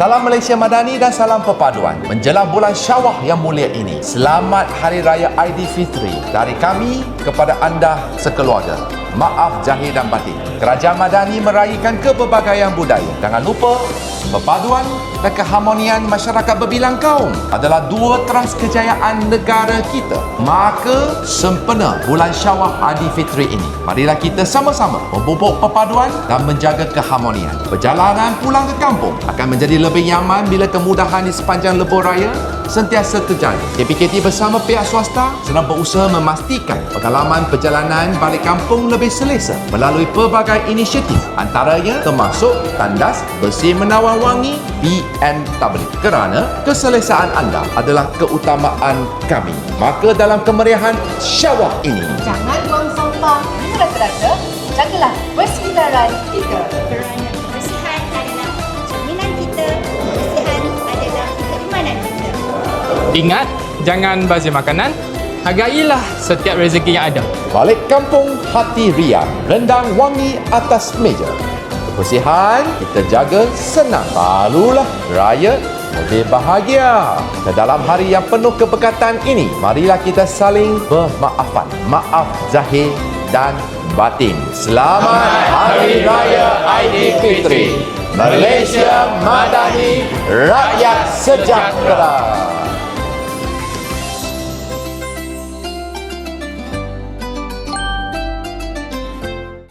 Salam Malaysia Madani dan salam perpaduan. Menjelang bulan Syawal yang mulia ini, selamat Hari Raya Aidilfitri dari kami kepada anda sekeluarga. Maaf zahir dan batin. Kerajaan Madani meraihkan kepelbagaian budaya. Jangan lupa, perpaduan dan keharmonian masyarakat berbilang kaum adalah dua terang kejayaan negara kita. Maka sempena bulan Syawal Aidilfitri ini, marilah kita sama-sama memupuk perpaduan dan menjaga keharmonian. Perjalanan pulang ke kampung akan menjadi lebih nyaman bila kemudahan di sepanjang lebuh raya sentiasa terjadi. KPKT bersama pihak swasta sedang berusaha memastikan pengalaman perjalanan balik kampung lebih selesa melalui pelbagai inisiatif antaranya termasuk tandas bersih menawan wangi BMW kerana keselesaan anda adalah keutamaan kami. Maka dalam kemeriahan Syawal ini Jangan buang sampah di rata-rata. Jagalah persekitaran kita. Ingat, jangan bazir makanan. Hargailah setiap rezeki yang ada. Balik kampung hati riang, rendang wangi atas meja. Kebersihan kita jaga senang. Barulah raya lebih bahagia. Dan dalam hari yang penuh keberkatan ini, marilah kita saling bermaafan. Maaf zahir dan batin. Selamat Hari Raya Aidilfitri. Malaysia Madani, rakyat sejahtera.